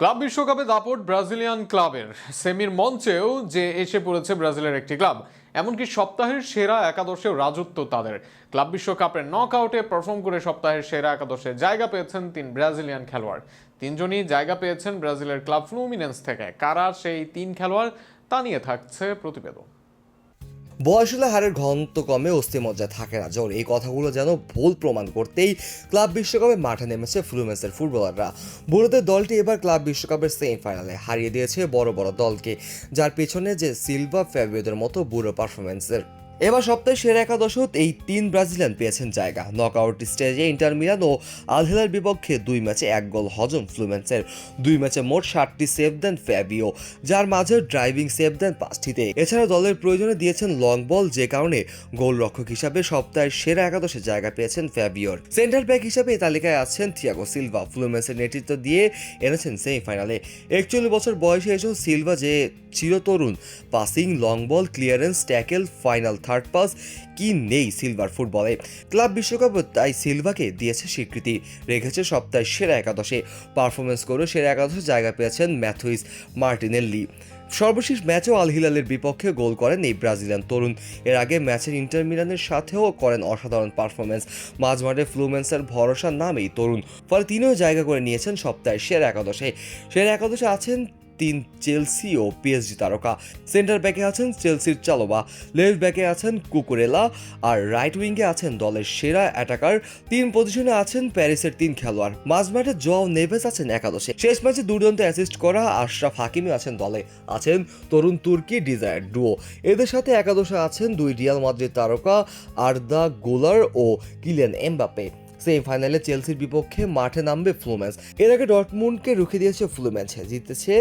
Club বিশ্বকাপে দাপট Brazilian ক্লাবের। সেমির মঞ্চেও যে এসে পড়েছে ব্রাজিলের একটি ক্লাব, এমনকি সপ্তাহের সেরা একাদশেও রাজত্ব তাদের। ক্লাব বিশ্বকাপের নক আউটে পারফর্ম করে সপ্তাহের সেরা একাদশে জায়গা পেয়েছেন তিন ব্রাজিলিয়ান খেলোয়াড়। তিনজনই জায়গা পেয়েছেন ব্রাজিলের ক্লাব ফ্লুমিনেন্স থেকে। কারা সেই তিন খেলোয়াড় তা নিয়ে থাকছে প্রতিবেদন। বয়স হলে হারের ঘনত্ব কমে অস্থি মজ্জা থাকে না। জোর এই কথাগুলো যেন ভুল প্রমাণ করতেই ক্লাব বিশ্বকাপে মাঠে নেমেছে ফ্লুমেন্সের ফুটবলাররা। বুড়োদের দলটি এবার ক্লাব বিশ্বকাপের সেমিফাইনালে হারিয়ে দিয়েছে বড় বড় দলকে, যার পেছনে যে সিলভা ফ্যাবিওদের মতো বুড়ো পারফরমেন্সের এবার সপ্তাহে সেরা একাদশত এই তিন ব্রাজিলিয়ান পেয়েছেন জায়গা। নকআউট স্টেজে ইন্টার মিলান ও আলহেলার বিপক্ষে দুই ম্যাচে এক গোল হজম ফ্লুমেন্সের। দুই ম্যাচে মোট ষাটটি সেভ দেন ফ্যাবিও, যার মাঝে ড্রাইভিং সেভ দেন পাঁচটিতে। এছাড়া দলের প্রয়োজনে দিয়েছেন লং বল যে কারণে গোলরক্ষক হিসাবে সপ্তাহের সেরা একাদশে জায়গা পেয়েছেন ফ্যাবিওর। সেন্টার ব্যাক হিসাবে এই তালিকায় আছেন থিয়াগো সিলভা ফ্লুমেন্সের নেতৃত্ব দিয়ে এনেছেন সেমিফাইনালে একচল্লিশ বছর বয়সে এসেও সিলভা যে চিরতরুণ passing long ball clearance tackle final third pass কি নেই সিলভার ফুটবলে। ক্লাব বিশ্বকাপ তাই সিলভাকে দিয়েছে স্বীকৃতি, রেখেছে সপ্তাহের সেরা একাদশে। পারফরমেন্স করে সেরা একাদশে জায়গা পেয়েছেন ম্যাথুইস মার্টিনেল্লি। সর্বশেষ ম্যাচেও আল হিলালের বিপক্ষে গোল করেন এই ব্রাজিলিয়ান তরুণ। এর আগে ম্যাচের ইন্টার মিলানের সাথেও করেন অসাধারণ পারফরমেন্স মাঝমাঠে ফ্লুমেন্সের ভরসা নামেই তরুণ, ফলে তিনিও জায়গা করে নিয়েছেন সপ্তাহের সেরা একাদশে। সেরা একাদশে আছেন তিন চেলসি ও পিএসজি তারকা। সেন্টার ব্যাকে আছেন চেলসির চালোবা, লেফট ব্যাকে আছেন কুকুরেলা আর রাইট উইঙ্গে আছেন দলের সেরা অ্যাটাকার। তিন পজিশনে আছেন প্যারিসের তিন খেলোয়াড়। মাঝমাঠে জও নেভেস আছেন একাদশে। শেষ ম্যাচে দুর্দান্ত অ্যাসিস্ট করা আশরাফ হাকিমি আছেন দলে। আছেন তরুণ তুর্কি ডিজায়ার ডুও এদের সাথে একাদশে আছেন দুই রিয়াল মাদ্রিদ তারকা আর্দা গোলার ও কিলিয়ান এমবাপে সেমিফাইনালে চেলসির বিপক্ষে মাঠে নামবে ফ্লুমেন্স। এর আগে ডটমুন্ডকে রুখে দিয়েছে ফ্লুমেন্স, জিতেছে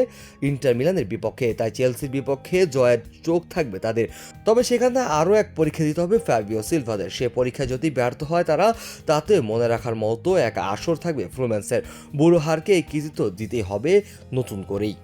ইন্টার মিলানের বিপক্ষে, তাই চেলসির বিপক্ষে জয়ের চোখ থাকবে তাদের। তবে সেখানে আরও এক পরীক্ষা দিতে হবে ফ্যাবিও সিলভাদের। সে পরীক্ষা যদি ব্যর্থ হয় তারা, তাতে মনে রাখার মতো এক আসর থাকবে ফ্লুমেন্সের। বুড়ো হারকে এই কৃতিত্ব দিতেই হবে নতুন করেই।